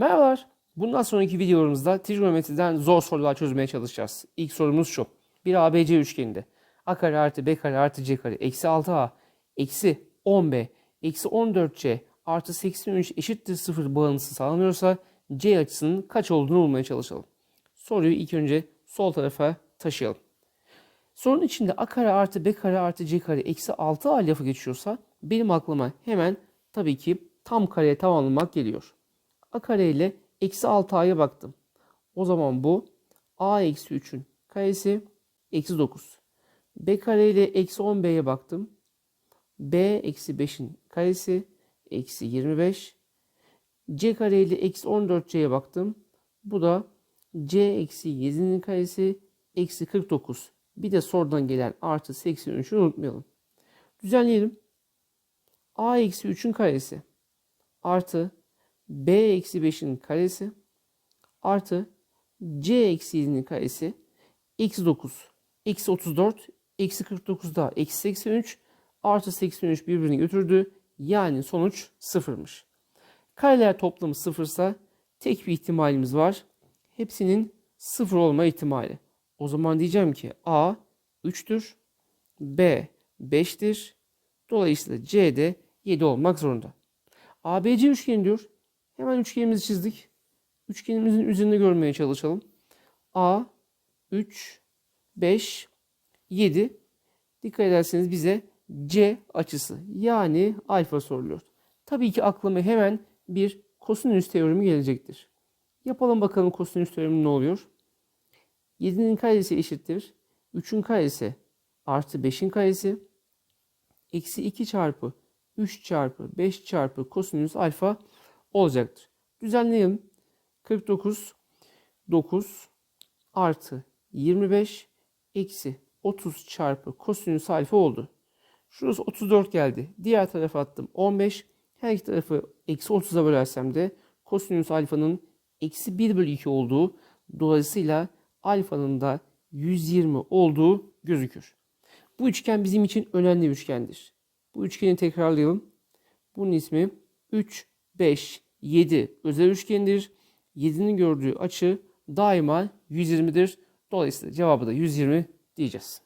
Merhabalar. Bundan sonraki videolarımızda trigonometriden zor sorular çözmeye çalışacağız. İlk sorumuz şu. Bir ABC üçgeninde a kare artı b kare artı c kare eksi 6a eksi 10b eksi 14c artı 83 eşittir 0 bağıntısı sağlanıyorsa c açısının kaç olduğunu bulmaya çalışalım. Soruyu ilk önce sol tarafa taşıyalım. Sorunun içinde a kare artı b kare artı c kare eksi 6a lafı geçiyorsa benim aklıma hemen tabii ki tam kareye tamamlamak geliyor. A kare ile eksi 6a'ya baktım. O zaman bu a eksi 3'ün karesi eksi 9. b kare ile eksi 10b'ye baktım. b eksi 5'in karesi eksi 25. c kare ile eksi 14c'ye baktım. Bu da c eksi 7'nin karesi eksi 49. Bir de sorudan gelen artı 83'ü unutmayalım. Düzenleyelim. a eksi 3'ün karesi artı b eksi 5'in karesi artı c eksi 7'nin karesi eksi 9 eksi 34 eksi 49 daha eksi 83 artı 83 birbirini götürdü. Yani sonuç sıfırmış. Kareler toplamı sıfırsa tek bir ihtimalimiz var. Hepsinin sıfır olma ihtimali. O zaman diyeceğim ki A 3'tür, B 5'tir. Dolayısıyla C de 7 olmak zorunda. ABC üçgeni diyor. Hemen üçgenimizi çizdik. Üçgenimizin üzerinde görmeye çalışalım. A 3 5 7 Dikkat ederseniz bize C açısı yani alfa soruluyor. Tabii ki aklıma hemen bir kosinüs teoremi gelecektir. Yapalım bakalım kosinüs teoremi ne oluyor? 7'nin karesi eşittir. 3'ün karesi artı 5'in karesi eksi 2 çarpı 3 çarpı 5 çarpı kosinüs alfa olacaktır. Düzenleyelim. 49 9 artı 25 eksi 30 çarpı kosinüs alfa oldu. Şurası 34 geldi. Diğer tarafa attım 15. Her iki tarafı eksi 30'a bölersem de kosinüs alfanın eksi 1 bölü 2 olduğu dolayısıyla alfanın da 120 olduğu gözükür. Bu üçgen bizim için önemli bir üçgendir. Bu üçgeni tekrarlayalım. Bunun ismi 3, 5, 7 özel üçgendir. 7'nin gördüğü açı daima 120'dir. Dolayısıyla cevabı da 120 diyeceğiz.